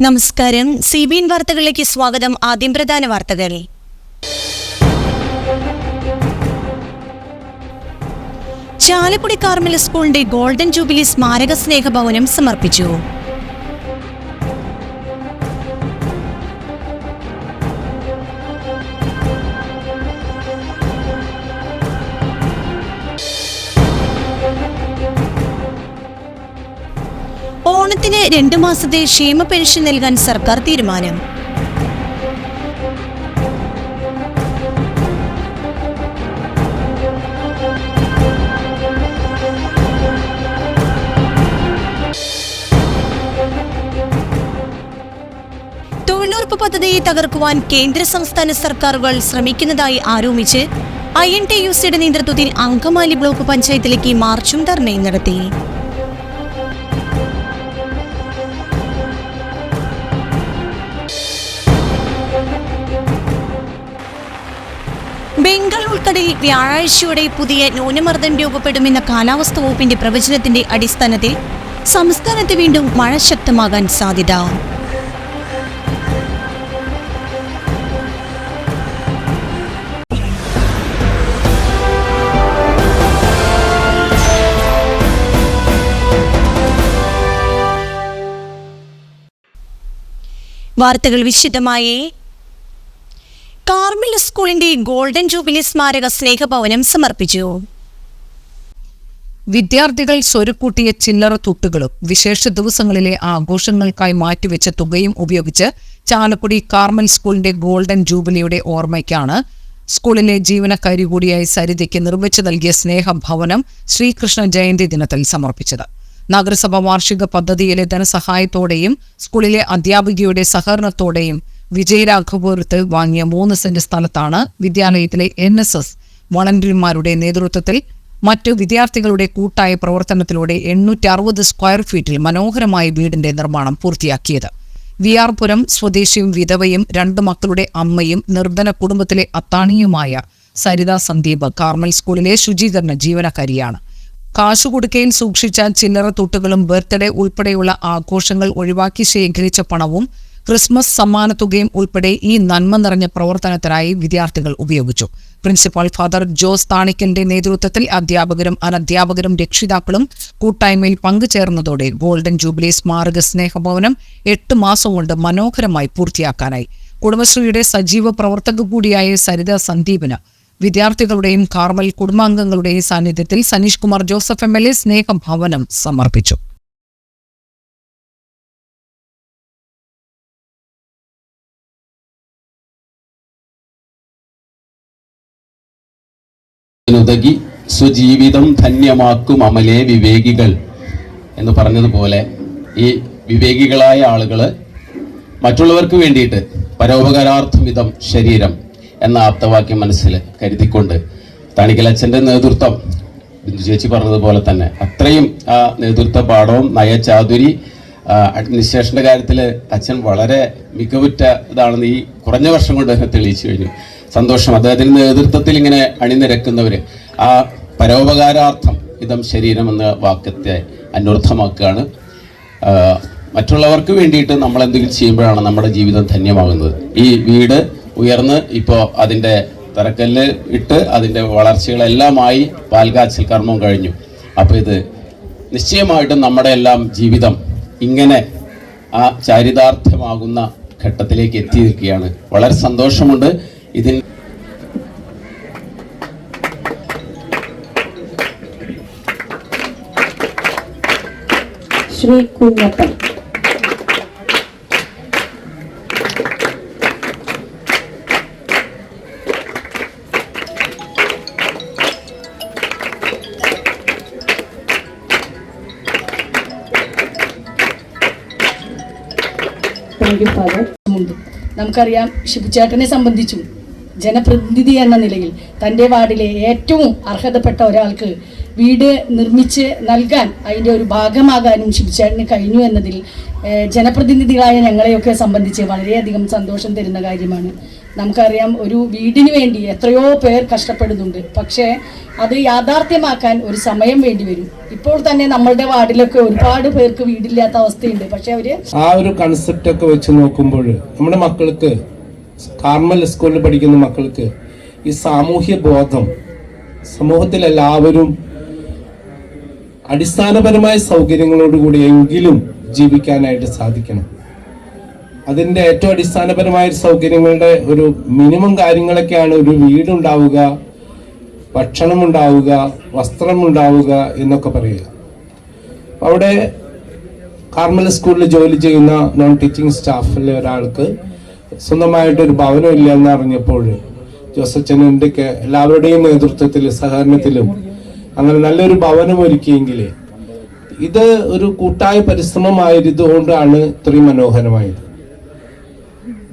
നമസ്കാരം. C B N വാർത്തകളിലേക്ക് സ്വാഗതം. ആദ്യം പ്രധാന വാർത്തകൾ. ചാലക്കുടി കാർമൽ സ്കൂളിന്റെ ഗോൾഡൻ ജൂബിലി സ്മാരക സ്നേഹഭവനം സമർപ്പിച്ചു. ഓണത്തിന് രണ്ടു മാസത്തെ ക്ഷേമ പെൻഷൻ നൽകാൻ സർക്കാർ തീരുമാനം. തൊഴിലുറപ്പ് പദ്ധതിയെ തകർക്കുവാൻ കേന്ദ്ര സംസ്ഥാന സർക്കാരുകൾ ശ്രമിക്കുന്നതായി ആരോപിച്ച് ഐ എൻ ടി യു സിയുടെ നേതൃത്വത്തിൽ അങ്കമാലി ബ്ലോക്ക് പഞ്ചായത്തിലേക്ക് മാർച്ചും ധർണയും നടത്തി. ബംഗാൾ ഉൾക്കടലിൽ വ്യാഴാഴ്ചയോടെ പുതിയ ന്യൂനമർദ്ദം രൂപപ്പെടുമെന്ന കാലാവസ്ഥാ വകുപ്പിന്റെ പ്രവചനത്തിന്റെ അടിസ്ഥാനത്തിൽ സംസ്ഥാനത്ത് വീണ്ടും മഴ ശക്തമാകാൻ സാധ്യത. വാർത്തകൾ വിശദമായി കാർമൽ സ്കൂളിന്റെ ഗോൾഡൻ ജൂബിലി സ്മാരക സ്നേഹഭവനം സമർപ്പിച്ചു. വിദ്യാർത്ഥികൾ സ്വരുക്കൂട്ടിയ ചില്ലറ തുട്ടുകളും വിശേഷ ദിവസങ്ങളിലെ ആഘോഷങ്ങൾക്കായി മാറ്റിവെച്ച തുകയും ഉപയോഗിച്ച് ചാലക്കുടി കാർമൽ സ്കൂളിന്റെ ഗോൾഡൻ ജൂബിലിയുടെ ഓർമ്മയ്ക്കാണ് സ്കൂളിലെ ജീവനക്കാരി കൂടിയായ സരിതയ്ക്ക് നിർമ്മിച്ചു നൽകിയ സ്നേഹഭവനം ശ്രീകൃഷ്ണ ജയന്തി ദിനത്തിൽ സമർപ്പിച്ചത്. നഗരസഭ വാർഷിക പദ്ധതിയിലെ ധനസഹായത്തോടെയും സ്കൂളിലെ അധ്യാപികയുടെ സഹകരണത്തോടെയും വിജയരാഘപുരത്ത് വാങ്ങിയ മൂന്ന് സെന്റ് സ്ഥലത്താണ് വിദ്യാലയത്തിലെ എൻ എസ് എസ് വളണ്ടിയർമാരുടെ നേതൃത്വത്തിൽ മറ്റു വിദ്യാർത്ഥികളുടെ കൂട്ടായ പ്രവർത്തനത്തിലൂടെ എണ്ണൂറ്റി അറുപത് സ്ക്വയർ ഫീറ്റിൽ മനോഹരമായ വീടിന്റെ നിർമ്മാണം പൂർത്തിയാക്കിയത്. വി ആർ പുരം സ്വദേശിയും വിധവയും രണ്ട് മക്കളുടെ അമ്മയും നിർധന കുടുംബത്തിലെ അത്താണിയുമായ സരിത സന്ദീപ് കാർമൽ സ്കൂളിലെ ശുചീകരണ ജീവനക്കാരിയാണ്. കാശുകൊടുക്കയിൽ സൂക്ഷിച്ച ചില്ലറ തുട്ടുകളും ബർത്ത്ഡേ ഉൾപ്പെടെയുള്ള ആഘോഷങ്ങൾ ഒഴിവാക്കി ശേഖരിച്ച പണവും ക്രിസ്മസ് സമ്മാനത്തുകയും ഉൾപ്പെടെ ഈ നന്മ നിറഞ്ഞ പ്രവർത്തനത്തിനായി വിദ്യാർത്ഥികൾ ഉപയോഗിച്ചു. പ്രിൻസിപ്പൽ ഫാദർ ജോസ് താണിക്കന്റെ നേതൃത്വത്തിൽ അധ്യാപകരും അനധ്യാപകരും രക്ഷിതാക്കളും കൂട്ടായ്മയിൽ പങ്കുചേർന്നതോടെ ഗോൾഡൻ ജൂബിലി സ്മാരക സ്നേഹഭവനം എട്ട് മാസം കൊണ്ട് മനോഹരമായി പൂർത്തിയാക്കാനായി. കുടുംബശ്രീയുടെ സജീവ പ്രവർത്തക കൂടിയായ സരിത സന്ദീപിന് വിദ്യാർത്ഥികളുടെയും കാർമൽ കുടുംബാംഗങ്ങളുടെയും സാന്നിധ്യത്തിൽ Saneesh Kumar Joseph M L A സ്നേഹഭവനം സമർപ്പിച്ചു. ഉതകി സ്വജീവിതം ധന്യമാക്കും അമലേ വിവേകികൾ എന്ന് പറഞ്ഞതുപോലെ ഈ വിവേകികളായ ആളുകൾ മറ്റുള്ളവർക്ക് വേണ്ടിയിട്ട് പരോപകാരാർത്ഥമിതം ശരീരം എന്ന ആപ്തവാക്യം മനസ്സിൽ കരുതിക്കൊണ്ട് തണിക്കലച്ഛന്റെ നേതൃത്വം ബിന്ദു ചേച്ചി പറഞ്ഞതുപോലെ തന്നെ അത്രയും ആ നേതൃത്വ പാഠവും നയചാതുരി അഡ്മിനിസ്ട്രേഷന്റെ കാര്യത്തിൽ അച്ഛൻ വളരെ മികവുറ്റ ഇതാണെന്ന് ഈ കുറഞ്ഞ വർഷം കൊണ്ട് തെളിയിച്ചു കഴിഞ്ഞു. സന്തോഷം. അദ്ദേഹത്തിന്റെ നേതൃത്വത്തിൽ ഇങ്ങനെ അണിനിരക്കുന്നവര്. ആ പരോപകാരാർത്ഥം ഇതം ശരീരം എന്ന വാക്യത്തെ അന്വർത്ഥമാക്കുകയാണ്. മറ്റുള്ളവർക്ക് വേണ്ടിയിട്ട് നമ്മൾ എന്തെങ്കിലും ചെയ്യുമ്പോഴാണ് നമ്മുടെ ജീവിതം ധന്യമാകുന്നത്. ഈ വീട് ഉയർന്ന് ഇപ്പോൾ അതിന്റെ തറക്കല്ല് ഇട്ട് അതിന്റെ വളർച്ചകളെല്ലാമായി പാൽകാച്ചൽ കർമ്മം കഴിഞ്ഞു. അപ്പോൾ ഇത് നിശ്ചയമായിട്ടും നമ്മുടെ എല്ലാം ജീവിതം ഇങ്ങനെ ആ ചാരിതാർത്ഥ്യമാകുന്ന ഘട്ടത്തിലേക്ക് എത്തിയിരിക്കുകയാണ്. വളരെ സന്തോഷമുണ്ട്. ഇതിൽ Shri Kunjappan thank you father ഉണ്ട് നമുക്കറിയാം ഷിബുചേട്ടനെ സംബന്ധിച്ചും ജനപ്രതിനിധി എന്ന നിലയിൽ തന്റെ വാർഡിലെ ഏറ്റവും അർഹതപ്പെട്ട ഒരാൾക്ക് വീട് നിർമ്മിച്ച് നൽകാൻ അതിന്റെ ഒരു ഭാഗമാകാനും ശിവചേട്ടന് കഴിഞ്ഞു എന്നതിൽ ജനപ്രതിനിധികളായ ഞങ്ങളെയൊക്കെ സംബന്ധിച്ച് വളരെയധികം സന്തോഷം തരുന്ന കാര്യമാണ്. നമുക്കറിയാം ഒരു വീടിന് വേണ്ടി എത്രയോ പേർ കഷ്ടപ്പെടുന്നുണ്ട്. പക്ഷേ അത് യാഥാർത്ഥ്യമാക്കാൻ ഒരു സമയം വേണ്ടി വരും. ഇപ്പോൾ തന്നെ നമ്മളുടെ വാർഡിലൊക്കെ ഒരുപാട് പേർക്ക് വീടില്ലാത്ത അവസ്ഥയുണ്ട്. പക്ഷെ അവർ ആ ഒരു കൺസെപ്റ്റ് ഒക്കെ വെച്ച് നോക്കുമ്പോൾ നമ്മുടെ മക്കൾക്ക് കാർമൽ സ്കൂളിൽ പഠിക്കുന്ന മക്കൾക്ക് ഈ സാമൂഹ്യ ബോധം സമൂഹത്തിൽ എല്ലാവരും അടിസ്ഥാനപരമായ സൗകര്യങ്ങളോടുകൂടി എങ്കിലും ജീവിക്കാനായിട്ട് സാധിക്കണം. അതിന്റെ ഏറ്റവും അടിസ്ഥാനപരമായ സൗകര്യങ്ങളുടെ ഒരു മിനിമം കാര്യങ്ങളൊക്കെയാണ് ഒരു വീടുണ്ടാവുക ഭക്ഷണം ഉണ്ടാവുക വസ്ത്രം ഉണ്ടാവുക എന്നൊക്കെ പറയുക. അവിടെ കാർമൽ സ്കൂളിൽ ജോലി ചെയ്യുന്ന നോൺ ടീച്ചിങ് സ്റ്റാഫിലെ ഒരാൾക്ക് സ്വന്തമായിട്ടൊരു ഭവനം ഇല്ല എന്ന് അറിഞ്ഞപ്പോൾ ജോസച്ചനന്റെ എല്ലാവരുടെയും നേതൃത്വത്തിൽ സഹകരണത്തിലും അങ്ങനെ നല്ലൊരു ഭവനം ഒരുക്കിയെങ്കിൽ ഇത് ഒരു കൂട്ടായ പരിശ്രമമായതുകൊണ്ടാണ് ഇത്രയും മനോഹരമായത്.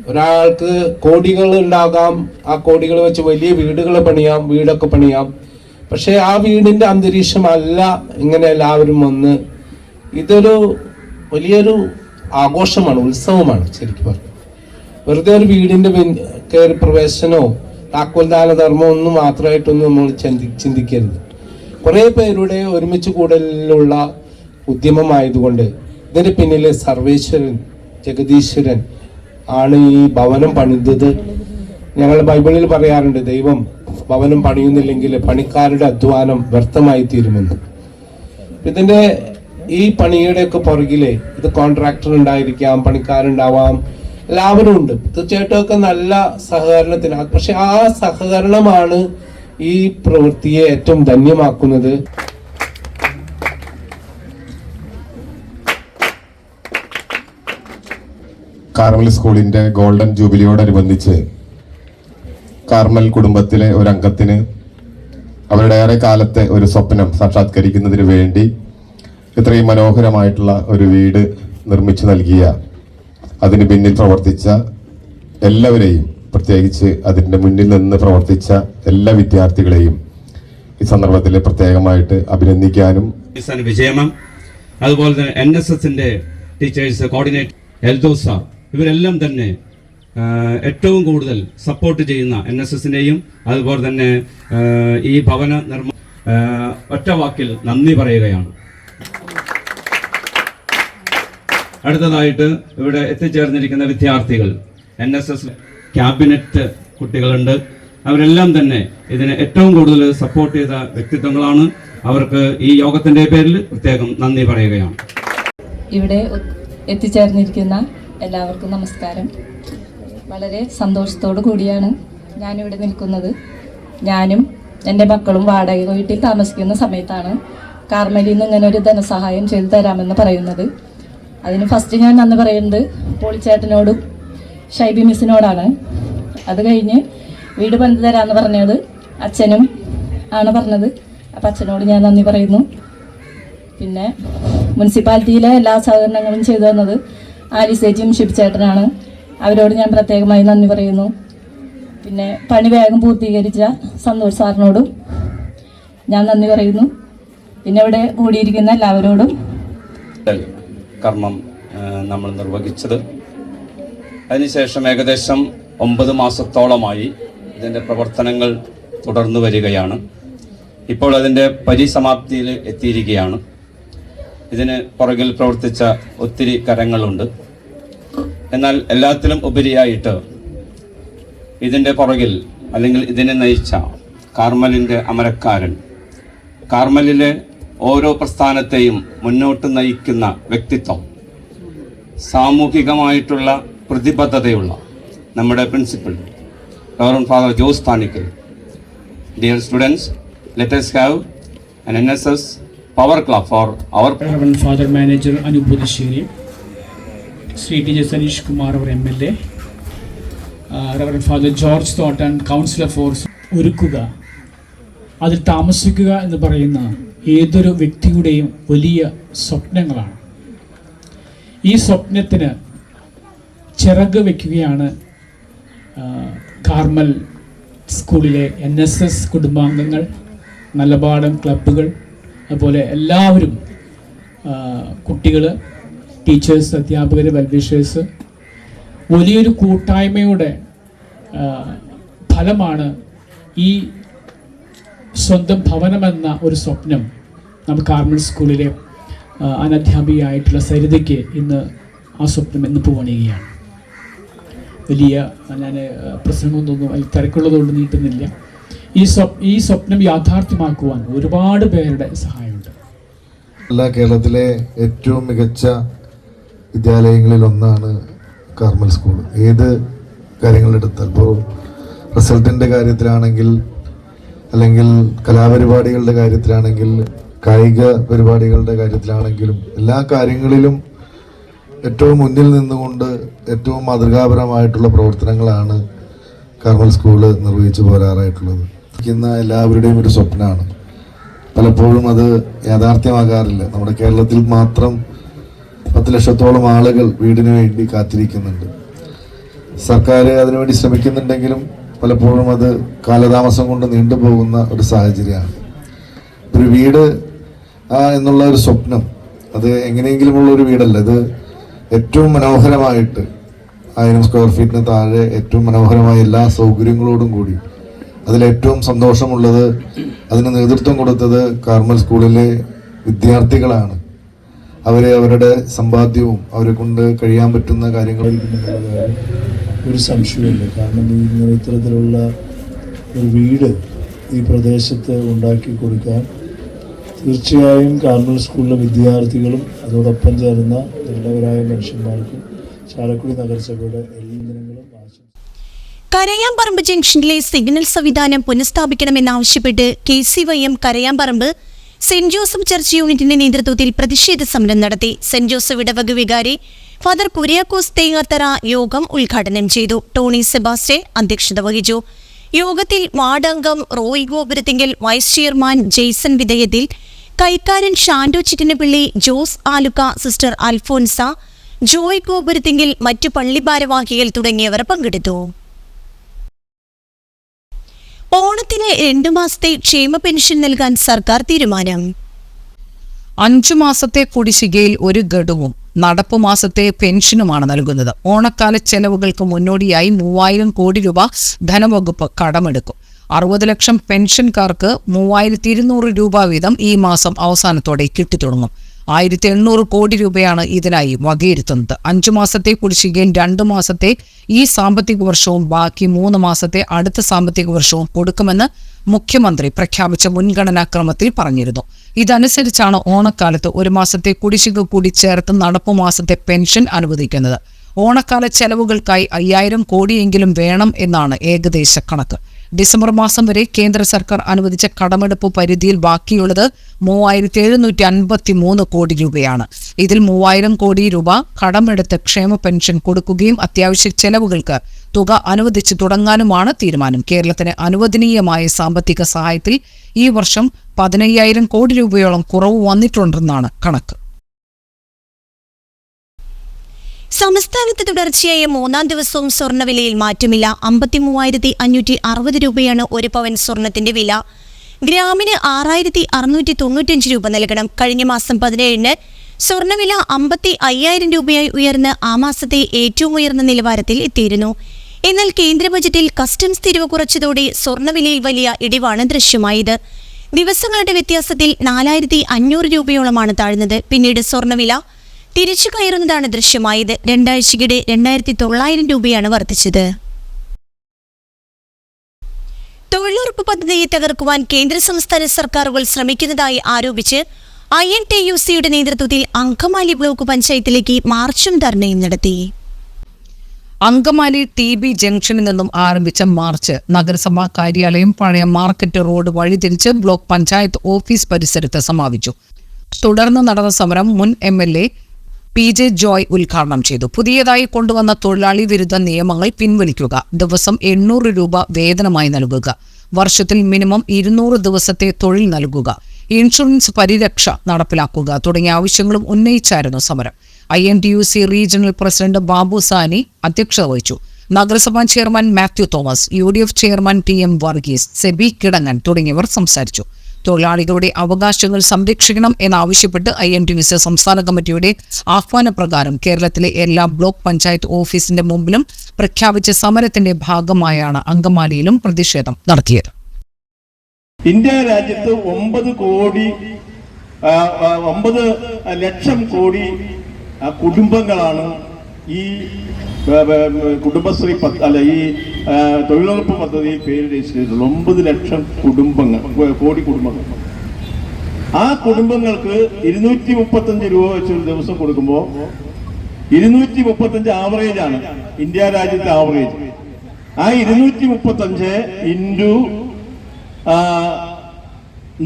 ഒരാൾക്ക് കോടികൾ ഉണ്ടാകാം ആ കോടികൾ വെച്ച് വലിയ വീടുകൾ പണിയാം വീടൊക്കെ പണിയാം. പക്ഷേ ആ വീടിന്റെ അന്തരീക്ഷമല്ല ഇങ്ങനെ എല്ലാവരും വന്ന് ഇതൊരു വലിയൊരു ആഘോഷമാണ് ഉത്സവമാണ് ശരിക്കും പറഞ്ഞു വെറുതെ ഒരു വീടിന്റെ കയറി പ്രവേശനവും താക്കോൽദാന ധർമ്മമോ ഒന്നും മാത്രമായിട്ടൊന്നും നമ്മൾ ചിന്തി ചിന്തിക്കരുത്. കുറേ പേരുടെ ഒരുമിച്ച് കൂടലിലുള്ള ഉദ്യമമായതുകൊണ്ട് ഇതിന്റെ പിന്നിലെ സർവേശ്വരൻ ജഗദീശ്വരൻ ആണ് ഈ ഭവനം പണിതത്. ഞങ്ങൾ ബൈബിളിൽ പറയാറുണ്ട് ദൈവം ഭവനം പണിയുന്നില്ലെങ്കിൽ പണിക്കാരുടെ അധ്വാനം വ്യർത്ഥമായി തീരുമെന്ന് ഇതിന്റെ ഈ പണിയുടെയൊക്കെ പുറകിലെ ഇത് കോൺട്രാക്ടർ ഉണ്ടായിരിക്കാം പണിക്കാരുണ്ടാവാം എല്ലാവരും ഉണ്ട്. തീർച്ചയായിട്ടും ഒക്കെ നല്ല സഹകരണത്തിന് പക്ഷെ ആ സഹകരണമാണ് ഈ പ്രവൃത്തിയെ ഏറ്റവും ധന്യമാക്കുന്നത്. കാർമൽ സ്കൂളിന്റെ ഗോൾഡൻ ജൂബിലിയോടനുബന്ധിച്ച് കാർമൽ കുടുംബത്തിലെ ഒരു അംഗത്തിന് അവരുടെ ഏറെ കാലത്തെ ഒരു സ്വപ്നം സാക്ഷാത്കരിക്കുന്നതിന് വേണ്ടി ഇത്രയും മനോഹരമായിട്ടുള്ള ഒരു വീട് നിർമ്മിച്ചു നൽകിയ അതിന് പിന്നിൽ പ്രവർത്തിച്ച എല്ലാവരെയും പ്രത്യേകിച്ച് അതിന്റെ മുന്നിൽ നിന്ന് പ്രവർത്തിച്ച എല്ലാ വിദ്യാർത്ഥികളെയും ഈ സന്ദർഭത്തിൽ പ്രത്യേകമായിട്ട് അഭിനന്ദിക്കാനും വിജയമം. അതുപോലെ തന്നെ എൻ എസ് എസിന്റെ ടീച്ചേഴ്സ് കോർഡിനേറ്റർ എൽദോസ ഇവരെല്ലാം തന്നെ ഏറ്റവും കൂടുതൽ സപ്പോർട്ട് ചെയ്യുന്ന എൻ എസ് എസിന്റെയും അതുപോലെ തന്നെ ഈ ഭവന നിർമ്മാണ ഒറ്റവാക്കിൽ ഒറ്റ വാക്കിൽ നന്ദി പറയുകയാണ്. അടുത്തതായിട്ട് ഇവിടെ എത്തിച്ചേർന്നിരിക്കുന്ന വിദ്യാർത്ഥികൾ. എൻ എസ് എസ് ക്യാബിനറ്റ് കുട്ടികളുണ്ട്. അവരെല്ലാം തന്നെ ഇതിന് ഏറ്റവും കൂടുതൽ സപ്പോർട്ട് ചെയ്ത വ്യക്തിത്വങ്ങളാണ്. അവർക്ക് ഈ യോഗത്തിന്റെ പേരിൽ പ്രത്യേകം നന്ദി പറയുകയാണ്. ഇവിടെ എത്തിച്ചേർന്നിരിക്കുന്ന എല്ലാവർക്കും നമസ്കാരം. വളരെ സന്തോഷത്തോടു കൂടിയാണ് ഞാനിവിടെ നിൽക്കുന്നത്. ഞാനും എന്റെ മക്കളും വാടക വീട്ടിൽ താമസിക്കുന്ന സമയത്താണ് കാർമലിൽ നിന്ന് ഇങ്ങനെ ഒരു ധനസഹായം ചെയ്തു തരാമെന്ന് പറയുന്നത്. അതിന് ഫസ്റ്റ് ഞാൻ നന്ദി പറയുന്നത് പോളിച്ചേട്ടനോടും ഷൈബി മിസ്സിനോടാണ്. അത് കഴിഞ്ഞ് വീട് പണിത് തരാമെന്ന് പറഞ്ഞത് അച്ഛനും ആണ് പറഞ്ഞത്. അപ്പം അച്ഛനോട് ഞാൻ നന്ദി പറയുന്നു. പിന്നെ മുനിസിപ്പാലിറ്റിയിലെ എല്ലാ സഹകരണങ്ങളും ചെയ്തു തന്നത് ആലിസേച്ചിയും ഷിബിച്ചേട്ടനാണ്. അവരോട് ഞാൻ പ്രത്യേകമായി നന്ദി പറയുന്നു. പിന്നെ പണി വേഗം പൂർത്തീകരിച്ച സന്തോഷ് സാറിനോടും ഞാൻ നന്ദി പറയുന്നു. പിന്നെ ഇവിടെ കൂടിയിരിക്കുന്ന എല്ലാവരോടും കർമ്മം നമ്മൾ നിർവഹിച്ചത്. അതിനുശേഷം ഏകദേശം ഒമ്പത് മാസത്തോളമായി ഇതിന്റെ പ്രവർത്തനങ്ങൾ തുടർന്നു വരികയാണ്. ഇപ്പോൾ അതിന്റെ പരിസമാപ്തിയിൽ എത്തിയിരിക്കുകയാണ്. ഇതിന് പുറകിൽ പ്രവർത്തിച്ച ഒത്തിരി കരങ്ങളുണ്ട്. എന്നാൽ എല്ലാത്തിലും ഉപരിയായിട്ട് ഇതിന്റെ പുറകിൽ അല്ലെങ്കിൽ ഇതിനെ നയിച്ച കാർമലിന്റെ അമരക്കാരൻ കാർമലിലെ ഓരോ പ്രസ്ഥാനത്തെയും മുന്നോട്ട് നയിക്കുന്ന വ്യക്തിത്വം. സാമൂഹികമായിട്ടുള്ള പ്രതിബദ്ധതയുള്ള നമ്മുടെ principal reverend father Jose Thanikkal. Dear students let's have an N S power club for our father manager അനുഭൂതിശ്ശേരി Shri T J Saneesh Kumar our M L A റവർ father George Thottan counsellor for ഒരുക്കുക അതിൽ താമസിക്കുക എന്ന് പറയുന്ന ഏതൊരു വ്യക്തിയുടെയും വലിയ സ്വപ്നങ്ങളാണ്. ഈ സ്വപ്നത്തിന് ചിറക് വയ്ക്കുകയാണ് കാർമൽ സ്കൂളിലെ എൻ എസ് എസ് കുടുംബാംഗങ്ങൾ നല്ലപാടം ക്ലബ്ബുകൾ അതുപോലെ എല്ലാവരും കുട്ടികൾ ടീച്ചേഴ്സ് അധ്യാപകർ വെൽവിഷേഴ്സ് വലിയൊരു കൂട്ടായ്മയുടെ ഫലമാണ് ഈ സ്വന്തം ഭവനമെന്ന ഒരു സ്വപ്നം നമുക്ക് കാർമൽ സ്കൂളിലെ അനധ്യാപികയായിട്ടുള്ള സരിതയ്ക്ക് ഇന്ന് ആ സ്വപ്നം എന്ന് പൂവണിയുകയാണ്. വലിയ ഞാൻ പ്രസംഗമൊന്നും അതിൽ തിരക്കുള്ളതുകൊണ്ട് നീട്ടുന്നില്ല. ഈ സ്വപ് ഈ സ്വപ്നം യാഥാർത്ഥ്യമാക്കുവാൻ ഒരുപാട് പേരുടെ സഹായമുണ്ട്. എല്ലാ കേരളത്തിലെ ഏറ്റവും മികച്ച വിദ്യാലയങ്ങളിൽ ഒന്നാണ് കാർമൽ സ്കൂൾ. ഏത് കാര്യങ്ങളെടുത്താൽ ഇപ്പോൾ റിസൾട്ടിന്റെ കാര്യത്തിലാണെങ്കിൽ അല്ലെങ്കിൽ കലാപരിപാടികളുടെ കാര്യത്തിലാണെങ്കിൽ കായിക പരിപാടികളുടെ കാര്യത്തിലാണെങ്കിലും എല്ലാ കാര്യങ്ങളിലും ഏറ്റവും മുന്നിൽ നിന്നുകൊണ്ട് ഏറ്റവും മാതൃകാപരമായിട്ടുള്ള പ്രവർത്തനങ്ങളാണ് കാർമൽ സ്കൂൾ നിർവഹിച്ചു പോരാറായിട്ടുള്ളത്. ഇരിക്കുന്ന എല്ലാവരുടെയും ഒരു സ്വപ്നമാണ് പലപ്പോഴും അത് യാഥാർത്ഥ്യമാകാറില്ല. നമ്മുടെ കേരളത്തിൽ മാത്രം പത്ത് ലക്ഷത്തോളം ആളുകൾ വീടിന് വേണ്ടി കാത്തിരിക്കുന്നുണ്ട്. സർക്കാർ അതിനുവേണ്ടി ശ്രമിക്കുന്നുണ്ടെങ്കിലും പലപ്പോഴും അത് കാലതാമസം കൊണ്ട് നീണ്ടുപോകുന്ന ഒരു സാഹചര്യമാണ്. ഒരു വീട് എന്നുള്ള ഒരു സ്വപ്നം അത് എങ്ങനെയെങ്കിലുമുള്ള ഒരു വീടല്ല. ഇത് ഏറ്റവും മനോഹരമായിട്ട് ആയിരം സ്ക്വയർ ഫീറ്റിന് താഴെ ഏറ്റവും മനോഹരമായ എല്ലാ സൗകര്യങ്ങളോടും കൂടി അതിലേറ്റവും സന്തോഷമുള്ളത് അതിന് നേതൃത്വം കൊടുത്തത് കാർമൽ സ്കൂളിലെ വിദ്യാർത്ഥികളാണ്. അവരെ അവരുടെ സമ്പാദ്യവും അവരെ കൊണ്ട് കഴിയാൻ പറ്റുന്ന കാര്യങ്ങൾ ഒരു സംശയമില്ല കാരണം ഇങ്ങനെ ഇത്തരത്തിലുള്ള ഒരു വീട് ഈ പ്രദേശത്ത് ഉണ്ടാക്കി കൊടുക്കാൻ തീർച്ചയായും കാർമൽ സ്കൂളിലെ വിദ്യാർത്ഥികളും അതോടൊപ്പം ചേർന്ന നല്ലവരായ മനുഷ്യന്മാർക്കും ചാലക്കുടി നഗരസഭയുടെ എല്ലാ ദിനങ്ങളും ആശംസ കരയാമ്പറമ്പ് ജംഗ്ഷനിലെ സിഗ്നൽ സംവിധാനം പുനഃസ്ഥാപിക്കണമെന്നാവശ്യപ്പെട്ട് K C Y M Karayamparambu saint Joseph church യൂണിറ്റിന്റെ നേതൃത്വത്തിൽ പ്രതിഷേധ സമരം നടത്തി. സെന്റ് ജോസഫ് ഇടവക വികാരി ഫാദർ കുര്യാക്കോസ് തേങ്ങാത്തറ യോഗം ഉദ്ഘാടനം ചെയ്തു. ടോണി സെബാസ്റ്റ്യൻ അധ്യക്ഷത വഹിച്ചു. യോഗത്തിൽ വാർഡംഗം റോയ് ഗോപുരത്തിങ്കൽ വൈസ് ചെയർമാൻ ജെയ്സൺ വിധേയത്തിൽ കൈക്കാരൻ ഷാൻഡോ ചിറ്റിനപ്പിള്ളി ജോസ് ആലുക്ക സിസ്റ്റർ അൽഫോൻസ ജോയ് ഗോപുരത്തിങ്കിൽ മറ്റു പള്ളി ഭാരവാഹികൾ തുടങ്ങിയവർ പങ്കെടുത്തു. ഓണത്തിന് രണ്ടു മാസത്തെ ക്ഷേമ പെൻഷൻ നൽകാൻ സർക്കാർ തീരുമാനം. അഞ്ചു മാസത്തെ കുടിശ്ശികയിൽ ഒരു ഗഡുവും നടപ്പ് മാസത്തെ പെൻഷനുമാണ് നൽകുന്നത്. ഓണക്കാല ചെലവുകൾക്ക് മുന്നോടിയായി മൂവായിരം കോടി രൂപ ധനവകുപ്പ് കടമെടുക്കും. അറുപത് ലക്ഷം പെൻഷൻകാർക്ക് മൂവായിരത്തി ഇരുന്നൂറ് രൂപ വീതം ഈ മാസം അവസാനത്തോടെ കിട്ടിത്തുടങ്ങും ആയിരത്തി എണ്ണൂറ് കോടി രൂപയാണ് ഇതിനായി വകയിരുത്തുന്നത്. അഞ്ചു മാസത്തെ കുടിശ്ശികയും രണ്ട് മാസത്തെ ഈ സാമ്പത്തിക വർഷവും ബാക്കി മൂന്ന് മാസത്തെ അടുത്ത സാമ്പത്തിക വർഷവും കൊടുക്കുമെന്ന് മുഖ്യമന്ത്രി പ്രഖ്യാപിച്ച മുൻഗണനാക്രമത്തിൽ പറഞ്ഞിരുന്നു. ഇതനുസരിച്ചാണ് ഓണക്കാലത്ത് ഒരു മാസത്തെ കുടിശ്ശിക കൂടി ചേർത്ത് നടപ്പു മാസത്തെ പെൻഷൻ അനുവദിക്കുന്നത്. ഓണക്കാല ചെലവുകൾക്കായി അയ്യായിരം കോടിയെങ്കിലും വേണം എന്നാണ് ഏകദേശ കണക്ക്. ഡിസംബർ മാസം വരെ കേന്ദ്ര സർക്കാർ അനുവദിച്ച കടമെടുപ്പ് പരിധിയിൽ ബാക്കിയുള്ളത് മൂവായിരത്തി എഴുന്നൂറ്റി അൻപത്തി മൂന്ന് കോടി രൂപയാണ്. ഇതിൽ മൂവായിരം കോടി രൂപ കടമെടുത്ത് ക്ഷേമ പെൻഷൻ കൊടുക്കുകയും അത്യാവശ്യ ചെലവുകൾക്ക് തുക അനുവദിച്ചു തുടങ്ങാനുമാണ് തീരുമാനം. കേരളത്തിന് അനുവദനീയമായ സാമ്പത്തിക സഹായത്തിൽ ഈ വർഷം പതിനയ്യായിരം കോടി രൂപയോളം കുറവ് വന്നിട്ടുണ്ടെന്നാണ് കണക്ക്. സംസ്ഥാനത്ത് തുടർച്ചയായ മൂന്നാം ദിവസവും സ്വർണവിലയിൽ മാറ്റമില്ല. അമ്പത്തി മൂവായിരത്തി അഞ്ഞൂറ്റി അറുപത് രൂപയാണ് ഒരു പവൻ സ്വർണത്തിന്റെ വില. ഗ്രാമിന് ആറായിരത്തി അറുന്നൂറ്റി തൊണ്ണൂറ്റഞ്ച് രൂപ നൽകണം. കഴിഞ്ഞ മാസം പതിനേഴിന് സ്വർണവില അമ്പത്തി അയ്യായിരം രൂപയായി ഉയർന്ന് ആ മാസത്തെ ഏറ്റവും ഉയർന്ന നിലവാരത്തിൽ എത്തിയിരുന്നു. എന്നാൽ കേന്ദ്ര ബജറ്റിൽ കസ്റ്റംസ് തിരിവ് കുറച്ചതോടെ സ്വർണവിലയിൽ വലിയ ഇടിവാണ് ദൃശ്യമായത്. ദിവസങ്ങളുടെ വ്യത്യാസത്തിൽ നാലായിരത്തി അഞ്ഞൂറ് രൂപയോളമാണ് താഴ്ന്നത്. പിന്നീട് സ്വർണവില തിരിച്ചു കയറുന്നതാണ് ദൃശ്യമായത്. രണ്ടാഴ്ചയ്ക്കിടെ രണ്ടായിരത്തി തൊള്ളായിരം രൂപയാണ് വർദ്ധിച്ചത്. തൊഴിലുറപ്പ് പദ്ധതിയെ തകർക്കുവാൻ കേന്ദ്ര സംസ്ഥാന സർക്കാരുകൾ ശ്രമിക്കുന്നതായി ആരോപിച്ച് ഐ എൻ ടി യു സിയുടെ നേതൃത്വത്തിൽ അങ്കമാലി ബ്ലോക്ക് പഞ്ചായത്തിലേക്ക് മാർച്ചും ധർണയും നടത്തി. അങ്കമാലി ടി ബി ജംഗ്ഷനിൽ നിന്നും ആരംഭിച്ച മാർച്ച് നഗരസഭാ കാര്യാലയം പഴയ മാർക്കറ്റ് റോഡ് വഴിതിരിച്ച് ബ്ലോക്ക് പഞ്ചായത്ത് ഓഫീസ് പരിസരത്ത് സമാപിച്ചു. തുടർന്ന് നടന്ന സമരം മുൻ M L A P J Joy ഉദ്ഘാടനം ചെയ്തു. പുതിയതായി കൊണ്ടുവന്ന തൊഴിലാളി വിരുദ്ധ നിയമങ്ങൾ പിൻവലിക്കുക ദിവസം എണ്ണൂറ് രൂപ വേതനമായി നൽകുക വർഷത്തിൽ മിനിമം ഇരുന്നൂറ് ദിവസത്തെ തൊഴിൽ നൽകുക ഇൻഷുറൻസ് പരിരക്ഷ നടപ്പിലാക്കുക തുടങ്ങിയ ആവശ്യങ്ങളും ഉന്നയിച്ചായിരുന്നു സമരം. I N T U C regional president Babu Sani അധ്യക്ഷത വഹിച്ചു. നഗരസഭാ chairman Mathew Thomas U D F chairman T M Varghese Sebi Kidangan തുടങ്ങിയവർ സംസാരിച്ചു. തൊഴിലാളികളുടെ അവകാശങ്ങൾ സംരക്ഷിക്കണം എന്നാവശ്യപ്പെട്ട് ഐ എൻ ടി യു സംസ്ഥാന കമ്മിറ്റിയുടെ ആഹ്വാനപ്രകാരം കേരളത്തിലെ എല്ലാ ബ്ലോക്ക് പഞ്ചായത്ത് ഓഫീസിന്റെ മുമ്പിലും പ്രഖ്യാപിച്ച സമരത്തിന്റെ ഭാഗമായാണ് അങ്കമാലിയിലും പ്രതിഷേധം നടത്തിയത്. ഇന്ത്യ രാജ്യത്ത് ഒമ്പത് കോടി ഒമ്പത് ലക്ഷം കോടി കുടുംബങ്ങളാണ് ഈ കുടുംബശ്രീ പദ്ധ അല്ല ഈ തൊഴിലുറപ്പ് പദ്ധതിയിൽ പേര് രജിസ്റ്റർ ചെയ്തിട്ടുള്ള ഒമ്പത് ലക്ഷം കുടുംബങ്ങൾ കോടി കുടുംബങ്ങൾ. ആ കുടുംബങ്ങൾക്ക് ഇരുന്നൂറ്റി മുപ്പത്തഞ്ച് രൂപ വെച്ച് ഒരു ദിവസം കൊടുക്കുമ്പോൾ ഇരുന്നൂറ്റി മുപ്പത്തഞ്ച് ആവറേജ് ആണ് ഇന്ത്യ രാജ്യത്തെ ആവറേജ് ആ ഇരുന്നൂറ്റി മുപ്പത്തഞ്ച് ഇന്റു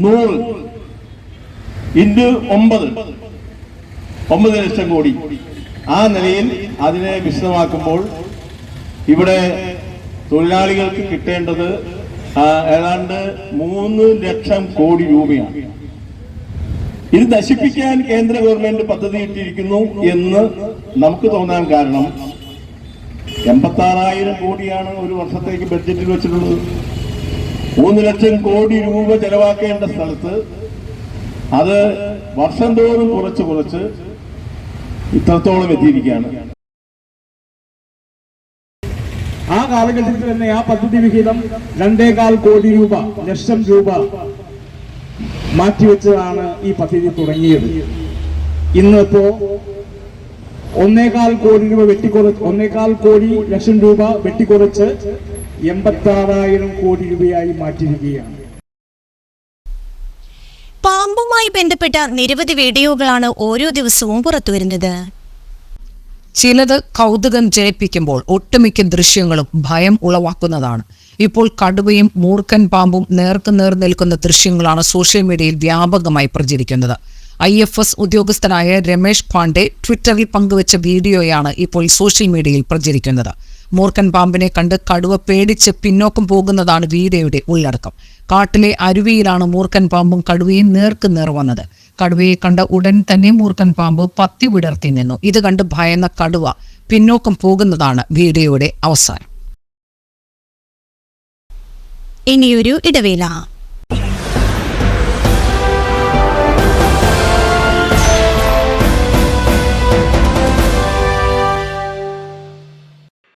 നൂറ് ഇന്റു ഒമ്പത് ഒമ്പത് ലക്ഷം കോടി. ആ നിലയിൽ അതിനെ വിശദമാക്കുമ്പോൾ ഇവിടെ തൊഴിലാളികൾക്ക് കിട്ടേണ്ടത് ഏതാണ്ട് മൂന്ന് ലക്ഷം കോടി രൂപയാണ്. ഇത് നശിപ്പിക്കാൻ കേന്ദ്ര ഗവൺമെന്റ് പദ്ധതി ഇട്ടിരിക്കുന്നു എന്ന് നമുക്ക് തോന്നാൻ കാരണം എൺപത്തി ആറായിരം കോടിയാണ് ഒരു വർഷത്തേക്ക് ബഡ്ജറ്റിൽ വെച്ചിട്ടുള്ളത്. മൂന്ന് ലക്ഷം കോടി രൂപ ചെലവാക്കേണ്ട സ്ഥലത്ത് അത് വർഷം തോറും കുറച്ച് കുറച്ച് ഇത്രത്തോളം എത്തിയിരിക്കുകയാണ്. ആ കാലഘട്ടത്തിൽ തന്നെ ആ പദ്ധതി വിഹിതം രണ്ടേകാൽ കോടി രൂപ ലക്ഷം രൂപ മാറ്റിവെച്ചതാണ് ഈ പദ്ധതി തുടങ്ങിയത്. ഇന്നിപ്പോ ഒന്നേകാൽ കോടി രൂപ വെട്ടിക്കുറച്ച് ഒന്നേകാൽ കോടി ലക്ഷം രൂപ വെട്ടിക്കുറച്ച് എൺപത്തി കോടി രൂപയായി മാറ്റിയിരിക്കുകയാണ്. പാമ്പുമായി ബന്ധപ്പെട്ട നിരവധി വീഡിയോകളാണ് ഓരോ ദിവസവും പുറത്തുവരുന്നത്. ചിലത് കൗതുകം ജനിപ്പിക്കുമ്പോൾ ഒട്ടുമിക്ക ദൃശ്യങ്ങളും ഭയം ഉളവാക്കുന്നതാണ്. ഇപ്പോൾ കടുവയും മൂർഖൻ പാമ്പും നേർക്കുനേർ നിൽക്കുന്ന ദൃശ്യങ്ങളാണ് സോഷ്യൽ മീഡിയയിൽ വ്യാപകമായി പ്രചരിക്കുന്നത്. ഐ എഫ് എസ് ഉദ്യോഗസ്ഥനായ രമേഷ് പാണ്ഡെ ട്വിറ്ററിൽ പങ്കുവച്ച വീഡിയോയാണ് ഇപ്പോൾ സോഷ്യൽ മീഡിയയിൽ പ്രചരിക്കുന്നത്. മൂർഖൻ പാമ്പിനെ കണ്ട് കടുവ പേടിച്ച് പിന്നോക്കം പോകുന്നതാണ് വീഡിയോയുടെ ഉള്ളടക്കം. കാട്ടിലെ അരുവിയിലാണ് മൂർഖൻ പാമ്പും കടുവയും നേർക്കുനേർ വന്നത്. കടുവയെ കണ്ട ഉടൻ തന്നെ മൂർഖൻ പാമ്പ് പത്തി വിടർത്തി നിന്നു. ഇത് കണ്ട് ഭയന്ന കടുവ പിന്നോക്കം പോകുന്നതാണ് വീഡിയോയുടെ അവസാനം. ഇനിയൊരു ഇടവേള.